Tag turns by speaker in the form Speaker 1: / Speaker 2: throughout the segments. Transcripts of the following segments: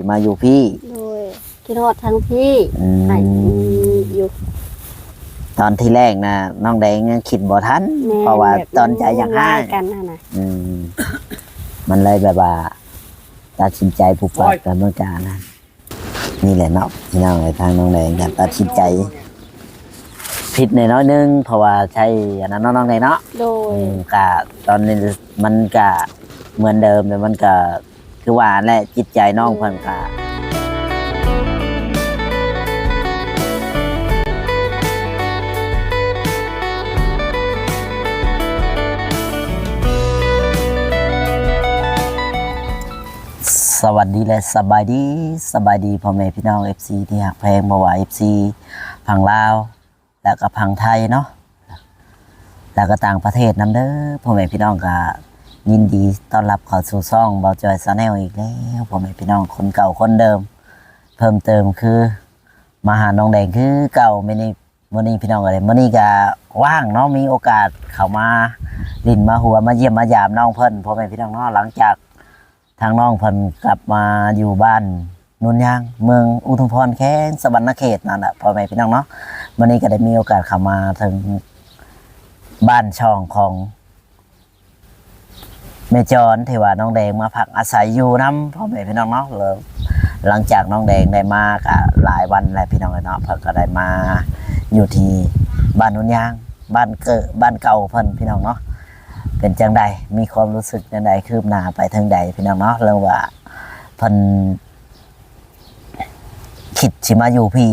Speaker 1: สิมาอยู่พี่
Speaker 2: โดยกินฮอดทั้งพี่
Speaker 1: อืม
Speaker 2: ให้อยู่
Speaker 1: ตอนที่แรกนะน้องแดงยังคิดบ่ทัน
Speaker 2: แม่
Speaker 1: เพราะว่า
Speaker 2: แบบ
Speaker 1: ตอนใจอยากให้
Speaker 2: กันนั่นน่ะ
Speaker 1: อืมมันเลยแบบว่าตัดสินใจผูกปักกันเมื่อการนะนี่แหละเนาะพี่น้องไอ้ทางน้องแดงกันตัดสินใจ ผิดในน้อยนึงเพราะว่าใช่อันนั้นเนาะน้องแดงเนาะ
Speaker 2: โดย
Speaker 1: อืมกะตอนนี้มันกะเหมือนเดิมแต่มันกะ คือว่าและจิตใจน้องเพิ่นกะสวัสดีและสบายดีสบายดีพ่อแม่พี่น้อง FC ที่หักแพงมาว่า FC พังลาว แล้วก็พังไทยเนาะแล้วก็ต่างประเทศนํเด้อพ่อแม่พี่น้องก็ ยินดีต้อนรับเข้าสู่ซ่องเบาจอยซาแนลอีกแล้วพ่อแม่พี่น้องคนเก่าคนเดิม เพิ่มเติมคือมาหาน้องแดงคือเก่าไม่นี่มื่อนี้พี่น้องอะไรมื่อนี้ก็ว่างเนาะมีโอกาสเข้ามาลินมาหัวมาเยี่ยมมายามน้องเพิ่นพ่อแม่พี่น้องเนาะหลังจากทางน้องเพิ่นกลับมาอยู่บ้านนุนยางเมืองอุทุมพรแข้งสวรรณเขตนั่นแหละพ่อแม่พี่น้องเนาะมื่อนี้ก็ได้มีโอกาสเข้ามาถึงบ้านช่องของ แม่จอนที่ว่าน้องแดงมาพักอาศัยอยู่น้ำพ่อแม่พี่น้องเนาะเลยหลังจากน้องแดงได้มาก็หลายวันแล้วพี่น้องเนาะเพิ่นก็ได้มาอยู่ที่บ้านนุนยางบ้านเกิดบ้านเก่าเพิ่นพี่น้องเนาะเป็นจังใดมีความรู้สึกจังใดคืบหน้าไปทางใดพี่น้องเนาะเรื่องว่าเพิ่นคิดสิมาอยู่พี่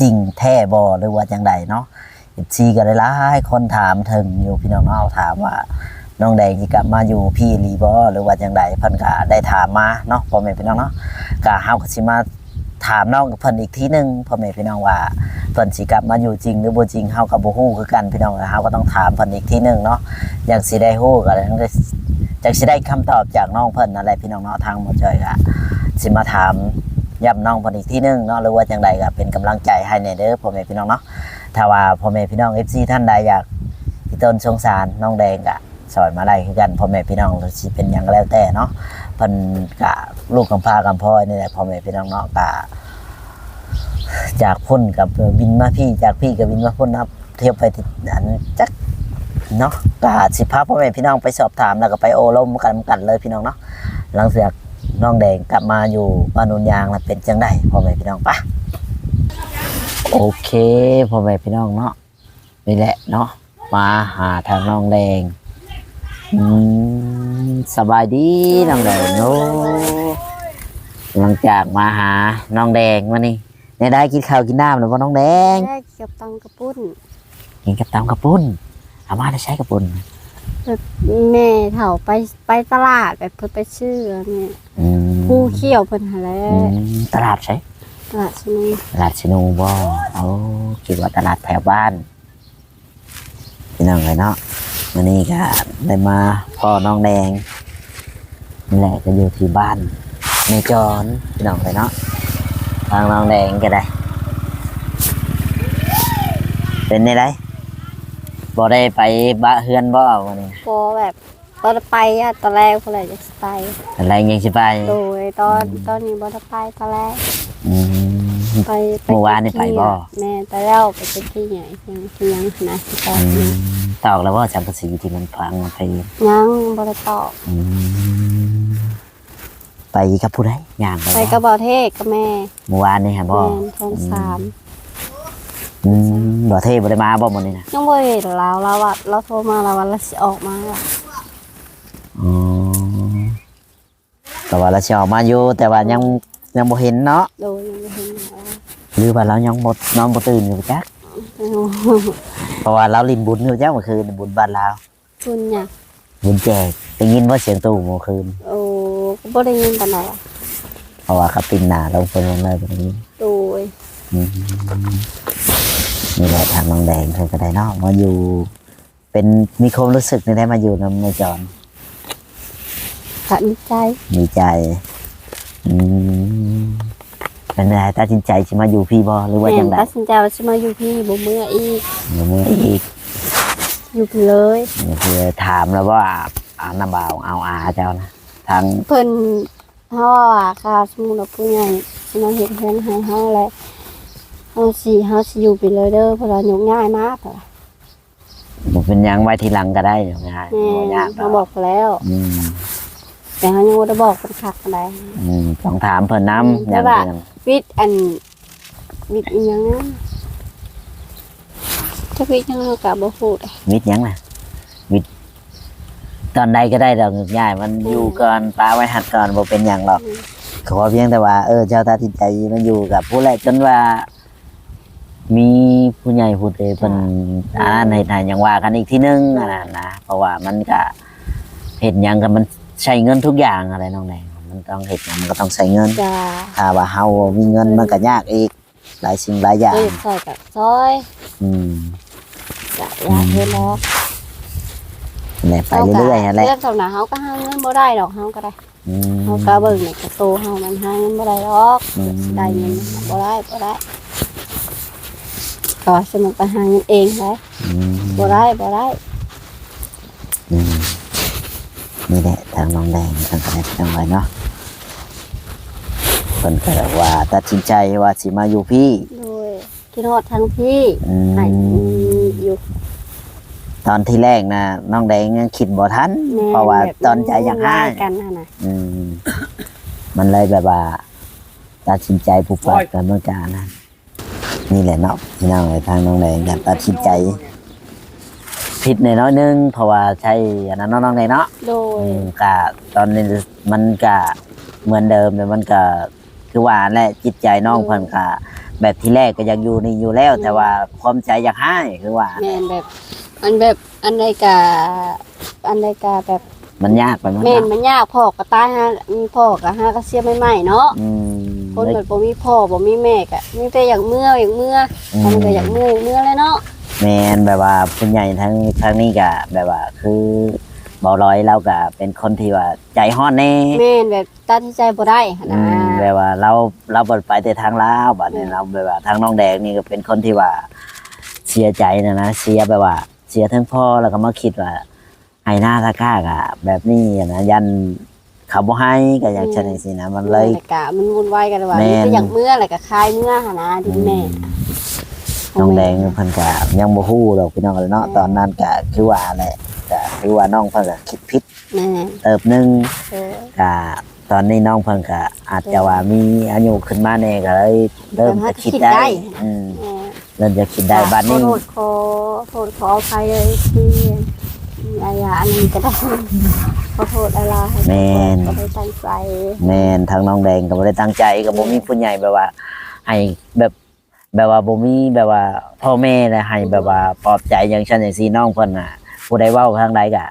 Speaker 1: จริงแท้บ่หรือว่าจังใดเนาะเอฟซีก็ได้หลายคนถามถึงอยู่พี่น้องเนาะถามว่า น้องแดงที่กลับมาอยู่พี่รีบอหรือว่าจังใดเพิ่นก็ได้ถามมาเนาะพ่อแม่พี่น้องเนาะก็เฮาก็สิมาถามน้องเพิ่นอีกทีหนึงพ่อแม่พี่น้องว่าเพิ่นสิกลับมาอยู่จริงหรือบ่จริงเฮาก็บ่ฮู้คือกันพี่น้องเฮาก็ต้องถามเพิ่นอีกทีหนึงเนาะอย่างสิได้ฮู้ก็จังได้จังสิได้คำตอบจากน้องเพิ่นนั่นแหละพี่น้องเนาะทางหมอจอยก็สิมาถามย้ำน้องเพิ่นอีกทีหนึงเนาะหรือว่าจังใดก็เป็นกำลังใจให้ในเด้อพ่อแม่พี่น้องเนาะถ้าว่าพ่อแม่พี่น้องเอฟซีท่านใดอยากที่ต้นสงสารน้องแดงกะ สอนมาได้คือกันพ่อแม่พี่น้องหรือสิเป็นอย่างแล้วแต่เนาะเพิ่นกะลูกกำพร้ากำพร้อนี่แหละพ่อแม่พี่น้องเนาะกะจากพุ่นกับบินมาพี่จากพี่กับบินมาพุ่นนับเที่ยวไปที่อันจักเนาะกะสิพาพ่อแม่พี่น้องไปสอบถามแล้วก็ไปโอลมกันกันเลยพี่น้องเนาะหลังจากน้องแดงกลับมาอยู่บ้านนุนยางแล้วเป็นจังไดพ่อแม่พี่น้องปะโอเคพ่อแม่พี่น้องเนาะนี่แหละเนาะมาหาทางน้องแดง อืมสบายดีน้องแดงโอ้หลังจากมาหาน้องแดงมานี่ในได้กินข้าวกินน้ำหรือว่าน้องแดง
Speaker 2: แรกเกี่ยวตังกระปุ้น
Speaker 1: กินกับตำกระปุ้นเอามาได้ใช้กระปุ้น
Speaker 2: แม่เฒ่าไปไปตลาดไปเพิ่นไปชื่อเนี่ย
Speaker 1: อืม
Speaker 2: ผู้เขี้ยวเพิ่นหาแล้
Speaker 1: อื
Speaker 2: ว
Speaker 1: มตลาดใช้
Speaker 2: ตลาดชนี
Speaker 1: ตลาดชินูบ่เอาคิดว่าตลาดแถวบ้านพี่น้องเลยเนาะ วันนี้ก็ได้มาพ่อน้องแดงนี่แหละก็อยู่ที่บ้านในจอนพี่น้องเลยเนาะทางน้องแดงก็ได้ เป็นในไรบ่ได้ไปบ้านเฮือนบ่วันนี้
Speaker 2: พอแบบตอนไปอะตอนแรกเพิ่นเลยจะไป
Speaker 1: อะไรยังสิไป
Speaker 2: โดยตอนตอนนี้บ่ได้ไปตอนแรก
Speaker 1: อืม
Speaker 2: ไป
Speaker 1: เมื่อวานนี่ไปบ่
Speaker 2: แม่ไปแล้วไปเป็นที่ใหญ่ยังที่ยังนะที่ตอน
Speaker 1: อื
Speaker 2: นี้
Speaker 1: มตอกแล้วว่าสังกะสีที่มันพังไป
Speaker 2: ยังบ่ได้ตอบ
Speaker 1: อืมไปกับผู้ใดย่างไป
Speaker 2: ไป
Speaker 1: บ่
Speaker 2: กับบ่เทศกับแม่
Speaker 1: เมื่อวานนี่ฮะบ่
Speaker 2: แม่ทองสาม
Speaker 1: อืมบ่เทบ่ได้มาบ่มื้อนี้นะ
Speaker 2: ยังบ่เห็นเราเราอะเราโทรมาเราวันละสิออกมาอะ
Speaker 1: อ๋อแต่ว่าเราสิออกมาอยู่แต่ว่ายัง ยังบ่เห็นเนาะ
Speaker 2: โดยยังบ่เห็นเรา
Speaker 1: หรือว่าเรายังบ่นอนบ่ตื่นอยู่จักเพราะว่าเราลินบุญอยู่จักเมื่อคืนบุญบ้านเรา
Speaker 2: คุณเนี่ย
Speaker 1: บุญแจกได้ยินว่าเสียงตู้เมื่อคืน
Speaker 2: โอ้ก็บ่ได้ยินปานใดอะ
Speaker 1: เพราะว่าเขาปินหน้าลงเพิ่นลงเลยตรงนี้
Speaker 2: โดย
Speaker 1: อืมนี่แหละทางน้องแดงเธอก็ได้เนาะมาอยู่ เป็นมีความรู้สึกในได้มาอยู่นำในจอน
Speaker 2: ขันใจ
Speaker 1: มีใจ อืมเป็นไงตัดสินใจจะมาอยู่พี่บอหรือว่า
Speaker 2: แม่
Speaker 1: จังได
Speaker 2: ตัดสินใจว่าสิมาอยู่พี่บ่เมื่ออีก
Speaker 1: เมื่อมืออีก
Speaker 2: อยู่พี่เลย
Speaker 1: นี่คือถามแล้วว่าอาน้าบ่าวเอาอาเจ้านะทาง
Speaker 2: เพิ่นเฮาว่าค่ะสมมุติว่าผู้ใหญ่สิมาเฮ็ดเฮือนให้เฮาแหละเฮาสิเฮาสิอยู่ไปเลยเด้อเพราะว่ายุ่งง่ายมากค่ะ
Speaker 1: บ่เป็นหยังไว้ทีหลังก็ได้อยู่ง่าย
Speaker 2: แม่
Speaker 1: บ่ยาก
Speaker 2: เฮาบอกแล้ว
Speaker 1: อืม
Speaker 2: แต่เฮายังบ่ได้บอกเพิ่นคักปานใด
Speaker 1: อืมต้องถามเพิ่นนำ
Speaker 2: อืม
Speaker 1: อย่าง
Speaker 2: แต่ว่า
Speaker 1: เดียว
Speaker 2: วิทย์อันวิทย์อีหยังนะถ้าวิทย์ยังเฮาก็บ่ฮู้เด้
Speaker 1: วิทย์หยังน่ะวิทย์ตอนใดก็ได้ดอกง่ายมัน
Speaker 2: อืม
Speaker 1: อยู่ก่อนป้าไว้หัดก่อนบ่เป็นหยังหรอก
Speaker 2: อืม
Speaker 1: ขอเพียงแต่ว่าเออเจ้าตาติดใจมันอยู่กับผู้แรกจนว่า มีผู้ใหญ่ผู้เตเป็นอ่านในทางยังว่ากันอีกทีนึงอันนั้นนะเพราะว่ามันก็เห็นยังกันมัน ใช้เงินทุกอย่างอะไรน้องแดงมันต้องเห็นยังมันก็ต้องใช้เงิน
Speaker 2: จ้า
Speaker 1: ถ้าว่าเฮามีเงินมันก็ยากอีก หลายสิ่งหลายอย่าง
Speaker 2: เอ้ยซอยกับซอย
Speaker 1: อืม
Speaker 2: จะอยากเฮ็ดแล้ว
Speaker 1: แหละไปเรื่อยๆนั่นแหละ
Speaker 2: เรื่องสำนักเฮาก็หาเงินบ่ได้ดอกเฮาก็ได้
Speaker 1: อืม
Speaker 2: เฮาก็เบิ่งในกระโตเฮามันหาเงินบ่ได้ดอก
Speaker 1: อืม
Speaker 2: ได้เงินบ่ได้บ่ได้ก็สนุกไปหาเงินเองได้
Speaker 1: อืม
Speaker 2: บ่ได้บ่ได้
Speaker 1: อืม นี่แหละทางน้องแดงทางกระเจังไว้เนาะเพิ่นก็แบบว่าตัดสินใจว่าสิมาอยู่พี่
Speaker 2: โดยคิดฮอดทั้งพี่
Speaker 1: อืม
Speaker 2: ให้อยู่
Speaker 1: ตอนที่แรกนะน้องแดงยังคิดบ่ทัน
Speaker 2: แม่
Speaker 1: เพราะว่า
Speaker 2: แบบ
Speaker 1: ตอนใจอยากให้
Speaker 2: วุ่นวกันนั่นน่ะ
Speaker 1: อืมมันเลยแบบว่า ตัดสินใจผูกพันกันเมื่อการนะนี่แหละเนาะพี่น้องเลยทางน้องแดงกันตัดสินใจ ผิดในน้อยนึงเพราะว่าใช่อันนั้นเนาะน้องแดงเนาะ
Speaker 2: โดย
Speaker 1: อืมกะตอนนี้มันกะเหมือนเดิมแต่มันกะคือว่าแหละจิตใจน้องเพิ่นกะแบบที่แรกก็ยังอยู่นี่อยู่แล้ว แต่ว่าความใจอยากให้คือว่า
Speaker 2: แม่นแบบอันแบบอันใดกะอันใดกะแบบ
Speaker 1: มันยากไปมั้ง
Speaker 2: แม่นมันยากพ่อก็ตายฮะมีพ่อก็หาก็เสียใหม่ๆเนาะ
Speaker 1: อืม
Speaker 2: คนแบบบ่มีพ่อบ่มีแม่ก็มีแต่อยากเมื่ออยากเมื่อ
Speaker 1: อื
Speaker 2: ทำ
Speaker 1: ม
Speaker 2: ก็อยากเมื่ออยากเมื่อเลยเนาะ
Speaker 1: แมนแบบว่าผู้ใหญ่ทั้งทั้งนี้ก็แบบว่าคือเบาร้อยเราก็เป็นคนที่ว่าใจฮ้อนแน่
Speaker 2: แม่นแบบตัดสินใจบ่ได้หั้น
Speaker 1: อื
Speaker 2: นะ
Speaker 1: มแบบว่าเราเราบดไปแต่ทางลาวบัดนี้เราแบบว่าทางน้องแดงนี่ก็เป็นคนที่ว่าเสียใจนะนะเสียแบบว่า เสียทั้งพ่อแล้วก็มาคิดว่าไอ้หน้าตาก้ากะแบบนี้อะนะยันเขาบ่ให้ก็อยากชนะสินะมันเลย
Speaker 2: แต่กะมันวุ่นวายกันว่า
Speaker 1: แม่
Speaker 2: มี
Speaker 1: น
Speaker 2: แต่อยากเมื่อแล้วก็คลายเมื่อหั่นนะดินแม่
Speaker 1: น้องแดงเพิ่นก็ยังบ่ฮู้ดอกพี่น้องเนาะตอนนั้นก็คือว่าแหละก็คือว่าน้องเพิ่นก็คิดผิด
Speaker 2: แม่
Speaker 1: เติบหนึง
Speaker 2: เออ
Speaker 1: ก็ตอนนี้น้องเพิ่นก็อาจจะว่ามีอายุขึ้นมาแน่ก็เลยเริ่มจะคิดได้อืม
Speaker 2: แม่
Speaker 1: เริ่มจะคิดได้บัดนี้
Speaker 2: ขอโทษขอโทษขออภัยเลยที่อายาอันนี้ก็ได้ขอโทษอะไรให้
Speaker 1: แม่น
Speaker 2: ก็ได้ตั้งใจ
Speaker 1: แม่นทางน้องแดงก็บ่ได้ตั้งใจก็บ่มีผู้ใหญ่แบบว่าให้แบบ แบบว่าบ่มีแบบว่าพ่อแม่นะให้แบบว่าปลอบใจอย่างฉันอย่างซี่น้องเพิ่นน่ะผู้ใดเว้าทางใดก็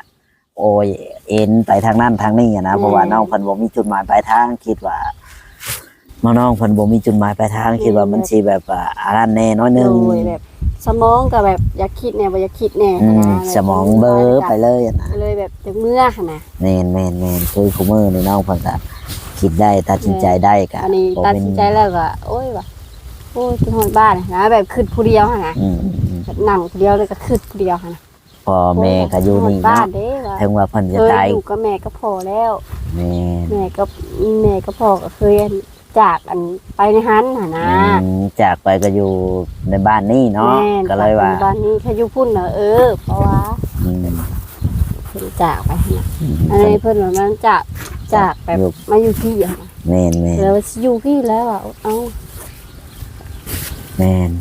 Speaker 1: โอ้ยเอ็นไปทางนั้นทางนี้อะนะเพราะว่าน้องเพิ่นบ่มีจุดหมายปลายทางคิดว่าน้องๆเพิ่นบ่มีจุดหมายปลายทางคิดว่ามันสิแบบว่าอารันแน่น้อยหนึง
Speaker 2: โดยแบบ สมองก็แบบอยากคิดแน่บ่อยากคิดแน่
Speaker 1: อืม
Speaker 2: นะ
Speaker 1: สมองเบลอไปเลยอะนะ
Speaker 2: เลยแบบจากเมื่อหั่นนะ
Speaker 1: แม่นแม่นแม่นคือคุมือนี่น้องเพิ่นก็คิดได้ตัดสินใจได้ก็
Speaker 2: อันนี้
Speaker 1: บ่
Speaker 2: ตัด
Speaker 1: เป็น
Speaker 2: สินใจแล้วก็โอ้ยว่ะ โอ้ยที่ฮอดบ้านนะ แบบขึ้นผู้เดียวหั่นนะ
Speaker 1: อืมอืมอืม
Speaker 2: แบบนั่งผู้เดียวเลยก็ขึ้นผู้เดียวหั่นนะ
Speaker 1: พ่อแม่ก็อยู่นี่
Speaker 2: ฮดบ้า
Speaker 1: เนาะ
Speaker 2: นเด้ว่า
Speaker 1: ถึงว่าเพิ่นจะ
Speaker 2: เคย
Speaker 1: ตาย
Speaker 2: อยู่กับแม่ก็พอแล้ว
Speaker 1: แม่น
Speaker 2: แม่ก็แม่ก็พ่อก็เคยจากอันไปในหันหั่นนะ
Speaker 1: อืมจากไปก็อยู่ในบ้านนี่เนาะ
Speaker 2: แม่
Speaker 1: ก็เลยว่า
Speaker 2: ปัจจุบ้านนี้ถ้าอยู่พุ่นเนอะเออ เพราะว่า
Speaker 1: อืม
Speaker 2: เพิ่นจากไปหั่นนะ
Speaker 1: อืม
Speaker 2: อันนี้เพิ่นว่ามันจากจากแบบ
Speaker 1: อยู่
Speaker 2: มาอยู่พี่อะนะ
Speaker 1: แม่นแม่น
Speaker 2: แล้วสิอยู่พี่แล้วอะเอ้า
Speaker 1: แม่น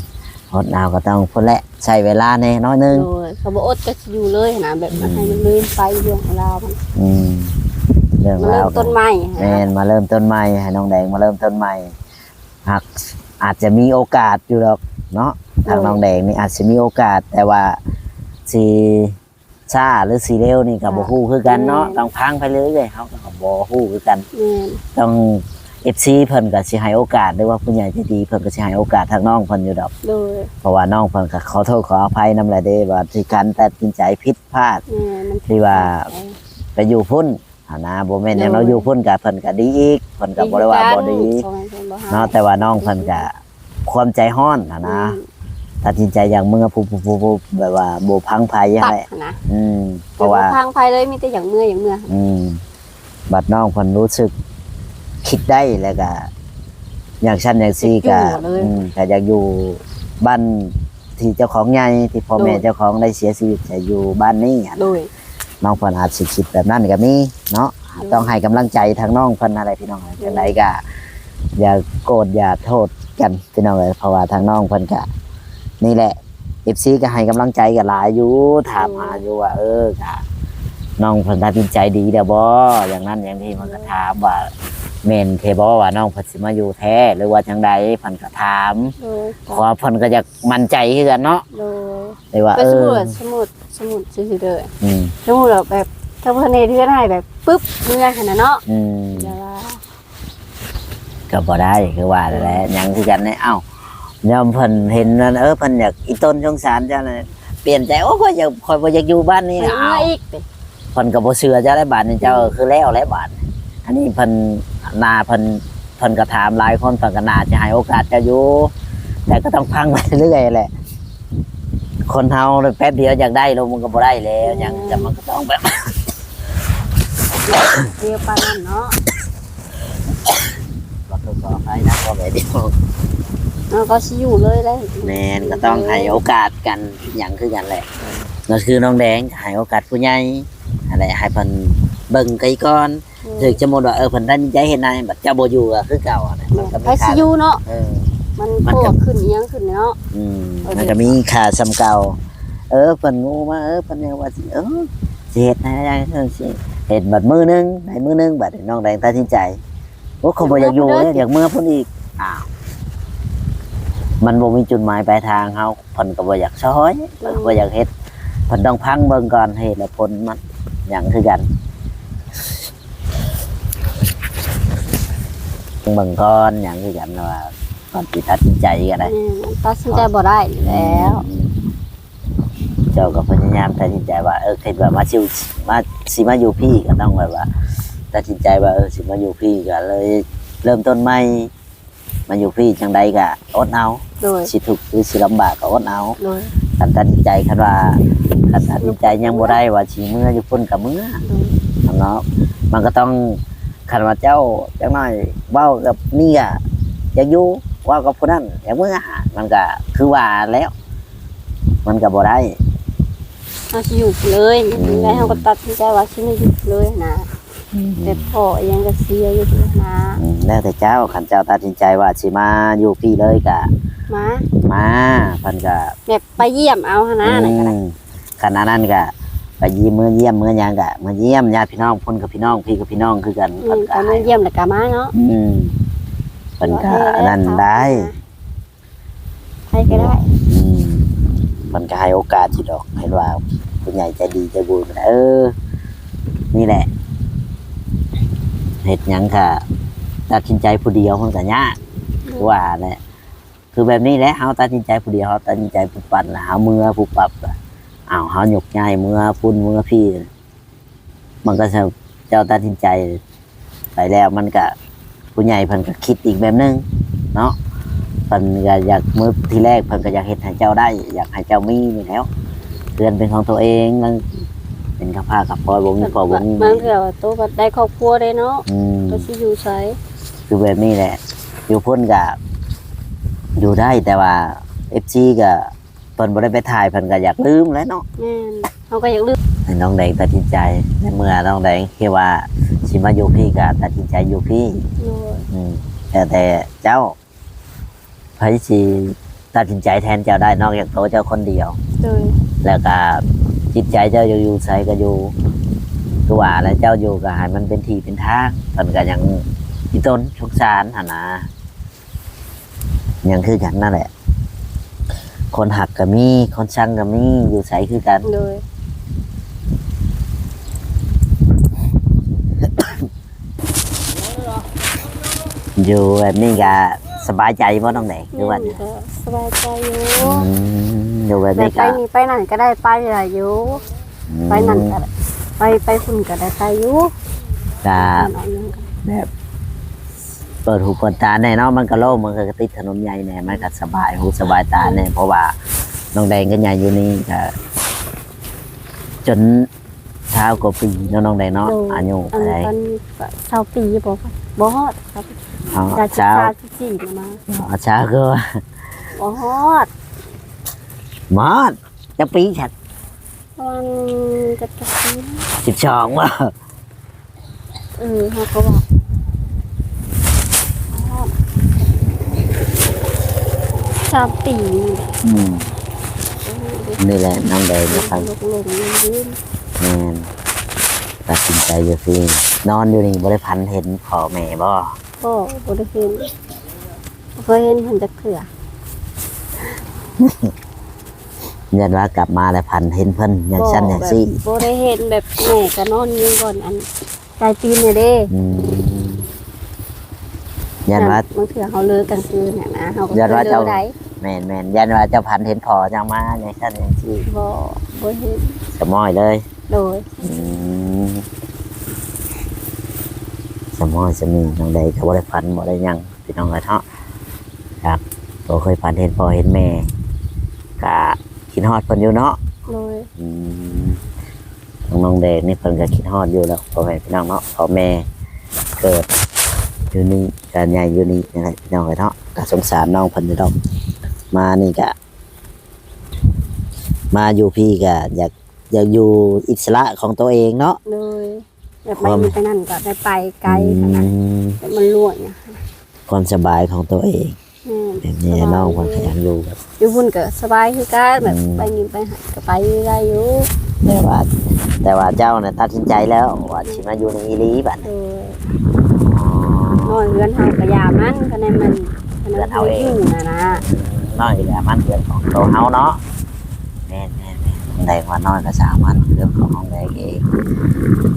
Speaker 1: อดเอาก็ต้องพุ่นแหละใช้เวลาแน่น้อยหนึง
Speaker 2: โดยเขาบอกอดก็สิอยู่เลยหั่นนะแบบมันให้มันลืมไปเรื่องของเราวมัน
Speaker 1: อืมเรื่อง
Speaker 2: มา
Speaker 1: รา
Speaker 2: เริ่
Speaker 1: ว
Speaker 2: มต้นใหม่
Speaker 1: แม่น
Speaker 2: นะ
Speaker 1: มาเริ่มต้นใหม่ให้น้องแดงมาเริ่มต้นใหม่หากอาจจะมีโอกาสอยู่หรอกเนาะทางน้องแดงนี่อาจจะมีโอกาส แต่ว่าสีช้าหรือสีเร็วนี่กับบ่ฮู้คือกันเนาะต้องพังไปเรื่อยๆเขาก็บ่ฮู้คือกัน
Speaker 2: แม่น
Speaker 1: ต้อง เอฟซีเพิ่นก็สิให้โอกาสหรือว่าผู้ใหญ่ใจดีเพิ่นก็สิให้โอกาสทางน้องเพิ่นอยู่ดอก
Speaker 2: โดย
Speaker 1: เพราะว่าน้องเพิ่นก็ขอโทษขออภัยนำหลายเด้ว่าที่การตัดสินใจผิดพลาด
Speaker 2: แม่มัน
Speaker 1: ที่ว่า ไปอยู่พุ่นหั้นนะบ่แม่นอย่างเราอยู่พุ่นก็เพิ่นก็ดีอีกเพิ่นก็บ่ได้ว่าบ่ดี
Speaker 2: ขอให้เพิ่นบ่ให้
Speaker 1: เนาะแต่ว่าน้องเพิ่นก็ความใจฮ้อนหั้นนะตัดสินใจอย่างเมื่อผู้ผู้ผู้ผู้แบบว่าบ่พังภัย
Speaker 2: ตั
Speaker 1: ให้
Speaker 2: ดหั่นนะ
Speaker 1: อืมเพ
Speaker 2: แต่
Speaker 1: ราะ
Speaker 2: ว่า
Speaker 1: ว่า
Speaker 2: ทางไปเลยมีแต่อย่างเมื่อยอย่างเมื่อย
Speaker 1: อืมบัดน้องเพิ่นรู้สึก คิดได้แล้วก็อย่างชั้นอย่างซี่ก็
Speaker 2: อยู่เลย
Speaker 1: อืมก็อยากอยู่บ้านที่เจ้าของใหญ่ที่พ่อแม่
Speaker 2: โดย
Speaker 1: เจ้าของได้เสียชีวิตจะอยู่บ้านนี้อะ
Speaker 2: โดย
Speaker 1: น้องเพิ่นอาจสิคิดแบบนั้นก็มีเนาะ
Speaker 2: อืม
Speaker 1: ต้องให้กำลังใจทางน้องเพิ่นอะไรพี่น้องจังไดก็อย่าโกรธอย่าโทษกันพี่น้องเลยเพราะว่าทางน้องเพิ่นก็นี่แหละ FC ก็ให้กำลังใจกันหลายอยู่ถามหาอยู่ว่า เออก็น้องเพิ่นตัดสินใจดีเด้อบ่อย่างนั้นอย่างนี้มันก็ถามว่า แม่นเทบ่ว่าน้องเพิ่นสิมาอยู่แท้หรือว่าจังใดเพิ่นก็ถาม
Speaker 2: โดย
Speaker 1: ขอเพิ่นก็อยากมั่นใจคือกันเนาะ
Speaker 2: โดย
Speaker 1: เลยว่า
Speaker 2: เป็น
Speaker 1: เอ
Speaker 2: สมุ
Speaker 1: อ
Speaker 2: ดสมุดสมุดซื่อๆเด้อ
Speaker 1: อืม
Speaker 2: สมุดแบบแบบถ้าเพิ่นในเทือนให้แบบปึ๊บเมื่อขนาดเนาะ
Speaker 1: อืม
Speaker 2: อย่าว่า
Speaker 1: ก็บ่ได้คือว่านั่นแหละหยังคือกันเนี่ยเอ้ายอมเพิ่นเห็นนั่นเออเพิ่นอยากอีต้นสงสารเจ้านั่นเปลี่ยนใจโอ้ข่อยอยากข่อยบ่อยากอยู่บ้านนี้
Speaker 2: เมื่
Speaker 1: อ้า
Speaker 2: อ
Speaker 1: ว
Speaker 2: อีกเด้
Speaker 1: เพิ่นก็บ่เชื่อเจ้าได้บาดนี่เจ้าก็คือแล้วแล้วบาด อันนี้เพิ่นนาเพิ่นเพิ่นก็ถามหลายคนเพิ่นก็น่าจะให้โอกาสเจ้าอยู่แต่ก็ต้องพังไปเรื่อยๆแหละ คนเฮาแป๊บเดียวอยากได้ลงมันก็บ่ได้แล้วหยังแต่มันก็ต้องแบบ
Speaker 2: เดียวปานนั้นเนาะ
Speaker 1: บ่ต้องขอให้นะบ่แม่เดียว
Speaker 2: แล้วก็สิอยู่เลยได้
Speaker 1: แมนก็ต้องให้โอกาสกันอย่างคือกันแหละนั่นคือน้องแดงให้โอกาสผู้ใหญ่อะไรให้เพิ่นเบิ่งไกลก่อน ถึงจะหมดว่าเออเพิ่นตั้งใจเฮ็ดนายบัดเจ้าบ่อยู่ก็คือเก่าอะนะมันก็
Speaker 2: ไป
Speaker 1: มี
Speaker 2: สิ
Speaker 1: ค่า
Speaker 2: อยู่เนาะ
Speaker 1: เออ
Speaker 2: มัน
Speaker 1: มัน
Speaker 2: โผ
Speaker 1: ก็
Speaker 2: ล่ขึ้นอีหยังขึ้นเนาะ
Speaker 1: อืม
Speaker 2: โอเค
Speaker 1: มันก็มีค่าสำเก่า เออเพิ่นงูมาเออเพิ่นเนี่ยว่าสิเออสิเฮ็ดให้ได้เออสิเฮ็ดบัดมือหนึงให้มือหนึงบัดน้องแดงตัดสินใจโอ้เขาบ่อยากอยู่เลยอยากเมื่อพุ่นอีกอ้าวมันบ่มีจุดหมายปลายทางเฮาเพิ่นก็บ่อยากซอยว่าอยากเฮ็ดเพิ่นต้องพังเบิ่งก่อนให้เหตุผลมันอย่างคือกันต้อง เบิ่งก่อนอย่างคือกันว่าก่อนสิตัดสินใจก็ได้
Speaker 2: แม่มันตัดสินใจบ่ได้อยู่แล้ว
Speaker 1: เจ้าก็พยายามตัดสินใจว่าเออคิดว่ามาชิวมาสิมาอยู่พี่ก็ต้องแบบว่าตัดสินใจว่าเออสิมาอยู่พี่ก็เลย เริ่มต้นใหม่มาอยู่พี่จังใดก็อดเอา
Speaker 2: โดย
Speaker 1: สิทุกข์หรือสิลำบากก็อดเอา
Speaker 2: โดย
Speaker 1: คันตัดสินใจคันว่าคันตัดสินใจยังบ่ได้ว่าสิเมื่ออยู่พุ่นกับเมื่อ
Speaker 2: โดย
Speaker 1: เนาะมันก็ต้อง คันว่าเจ้าจังน้อยเว้ากับนี่อะอยากอยู่เว้ากับผู้นั้นอยากเมื่อมันก็คือว่าแล้ว มันก็บ่ได้
Speaker 2: เอาสิอยู่เลยยังไงเฮาก็ตัดสินใจว่าสิไม่อยู่เลยนะแต่พ่ออีหยังก็เสียอยู่ดีนะ
Speaker 1: อืมแล้วแต่เจ้าคันเจ้าตัดสินใจว่าสิมาอยู่พี่เลยก็
Speaker 2: มา
Speaker 1: มาเพิ่นก็
Speaker 2: แบบไปเยี่ยมเอาหนนะนั่นก็ได้
Speaker 1: อืมขณะนั้นก็ไปเยี่ยมมื้อเยี่ยมมื้อหยังก็มาเยี่ยมญาติพี่น้องพุ่นกับพี่น้องพี่กับพี่น้องคือกัน
Speaker 2: อื
Speaker 1: เพิ่
Speaker 2: ม
Speaker 1: นก็
Speaker 2: ก็มาเยี่ยมแล้วก็มาเนาะ
Speaker 1: อืมเพิ่นก็อันนั้นได้
Speaker 2: ใครก็ได้
Speaker 1: อืมมันก็ให้โอกาสสิดอกเห็นว่าผู้ใหญ่ใจดีใจบุญเออ นี่แหละเห็ดหยังค่ะตัดสินใจผู้เดียวมันก็ยาก คือว่าเนี่ยคือแบบนี้แหละเฮาตัดสินใจผู้เดียวเฮาตัดสินใจผู้ปั่นล่ะเฮามือผู้ปรับล่ะ อ้าวเฮาหยกง่ายมือพุ่นมือพี่ มันก็จะเจ้าตัดสินใจไปแล้วมันก็ผู้ใหญ่เพิ่นก็คิดอีกแบบนึงเนาะเพิ่นก็อยากมือที่แรกเพิ่นก็อยากเฮ็ดให้เจ้าได้ อยากให้เจ้ามีนี่แหล้วเตือนเป็นของตัวเองนั่นเป็นกับผ้ากับพลอยวงนี้พอวงนี้
Speaker 2: บางเทื่อว่าโตบัดได้ครอบครัวได้เนาะ
Speaker 1: อืม
Speaker 2: ก็สิอยู่ไส
Speaker 1: คือแบบนี้แหละ อยู่พุ่นก็อยู่ได้แต่ว่า FC ก็เพิ่นบ่ได้ไปถ่ายเพิ่นก็อยากลืมแหล้วเนาะ
Speaker 2: แม่นเฮาก็อยากลืม
Speaker 1: ให้น้องแดงตัดสินใจในเมื่อน้องแดงคิดว่าสิมาอยู่พี่ก็ตัดสินใจอยู่พี่
Speaker 2: โดย
Speaker 1: อืมแต่แต่เจ้าไผสิตัดสินใจแทนเจ้าได้นอกจากตัวเจ้าคนเดียว
Speaker 2: โดย
Speaker 1: แล้วก็จิตใจเจ้าอยู่อยู่ใส่ก็อยู่คือว่าแล้วเจ้าอยู่ก็ให้มันเป็นที่เป็นทางมันก็ยังพี่ต้นสงสารหนนะยังคือกันนั่นแหละ คนหักก็มี คนชังก็มี อยู่ใส่คือกัน
Speaker 2: โดย
Speaker 1: อยู่แบบนี้ก็สบายใจบ่ต้องไหนคือว่า
Speaker 2: แม่นก็สบายใจอยู่
Speaker 1: อืมอยู่แบบ
Speaker 2: แต่
Speaker 1: นี้
Speaker 2: ไป
Speaker 1: ก็
Speaker 2: นี่ไปนั่นก็ได้ไปได้อยู่
Speaker 1: อืม
Speaker 2: ไปนั่นก็ได้ไปไปฝุ่นก็ได้ไปอยู่
Speaker 1: ก็
Speaker 2: เอาหยังก็
Speaker 1: แบบ เปิดหูเปิดตาแน่เนาะมันก็โล่งมันก็ติดถนนใหญ่แน่มันก็สบายหูสบายตาแน่เพราะว่าน้องแดงก็ใหญ่อยู่นี่ก็จนเช้ากว่าปีเนาะน้องแดงเนาะอายุ
Speaker 2: อัน
Speaker 1: อะไร
Speaker 2: อันชาวปีบอกว่าบ่ฮอดครับ
Speaker 1: เอา
Speaker 2: จาก
Speaker 1: เช้า
Speaker 2: ชาที่สี่นะมา
Speaker 1: เอาเช้าก็
Speaker 2: บ่ฮอด
Speaker 1: หมอดจะปีฉัด
Speaker 2: ประมาณจะจะปี
Speaker 1: สิบสองว่า
Speaker 2: เออเขาก็บอกบ่ฮอด สามปีนี่แหละ
Speaker 1: อืมนี่แหละน้องแดงนะครับ
Speaker 2: ลงลงยืน
Speaker 1: แมนตัดสินใจอยู่สินอนอยู่นี่บริพันธ์เห็นพ่อแม่บ่
Speaker 2: ก็บ่ได้เห็นบ่เคยเห็นเพิ่นจะเถื่อ
Speaker 1: ยันว่ากลับมาแล้วพันเห็นเพิ่นอย่างชั้นอย่างซี่
Speaker 2: แบบบ่ได้เห็นแบบแม่ก็นอนอยู่ก่อนอันใจตีนเนี่ยเด้
Speaker 1: อืม ยันว่า
Speaker 2: บางเถื่อเขาเลิกกลางคืนเนี่ยนะเขาก็
Speaker 1: ยันว่า
Speaker 2: เลิ
Speaker 1: เจ้า
Speaker 2: กได้
Speaker 1: แมนแมนยันว่าเจ้าพันเห็นพ่อจังมาอย่างชั้นอย่างซี่
Speaker 2: บ่บ่เห็น
Speaker 1: สมอยเลย
Speaker 2: โดย
Speaker 1: อืมสมอยสมีน้องใดเขาบ่ได้พันบ่ได้หยังพี่น้องเลยเนาะครับบ่เคยพันเห็นพ่อเห็นแม่กะคิดฮอดเพิ่นอยู่เนาะ
Speaker 2: โดย
Speaker 1: อืมน้องน้องแดงนี่เพิ่นก็คิดฮอดอยู่แล้วพ่อแม่พี่น้องเนาะพ่อแม่เกิด อยู่นี่การใหญ่อยู่นี่นี่แหละพี่น้องเลยเนาะก็สงสารน้องเพิ่นอยู่ดอกมานี่ก็มาอยู่พี่ก็อยากอยากอยู่อิสระของตัวเองเนาะ
Speaker 2: โดยแบบไป
Speaker 1: ความ
Speaker 2: นี่ไปนั่นก็ได้ไปไกล
Speaker 1: อื
Speaker 2: ขนาด
Speaker 1: ม
Speaker 2: แต่มันล่วนเนี่ย
Speaker 1: ความสบายของตัวเอง
Speaker 2: แม่
Speaker 1: แบบนี้น้องเพิ่นขยันอยู่แบบ
Speaker 2: อยู่พุ่นก็สบายคือกันแบบ
Speaker 1: อืม
Speaker 2: ไปกินไปหาก็ไปได้อยู่
Speaker 1: แต่ว่า แต่ว่าเจ้าเนี่ยตัดสินใจแล้วว่าสิมาอยู่ในอีหลีบัด
Speaker 2: โด
Speaker 1: นี้
Speaker 2: ยนอนเรือนเฮาก็ยามันคะแนนมันคะแนนเฮาอยู่นะนะ
Speaker 1: น้อยแหละมันเรื่องของตัวเฮาเนาะแม่นแม่นแม่นแดงว่าน้อยก็สามวันเรื่องของห้องแดงเอง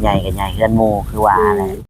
Speaker 1: ใหญ่ก็ใหญ่เฮือนหมู่คือว่าแหละ